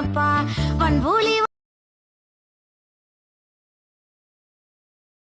இருப்பா வன்போலி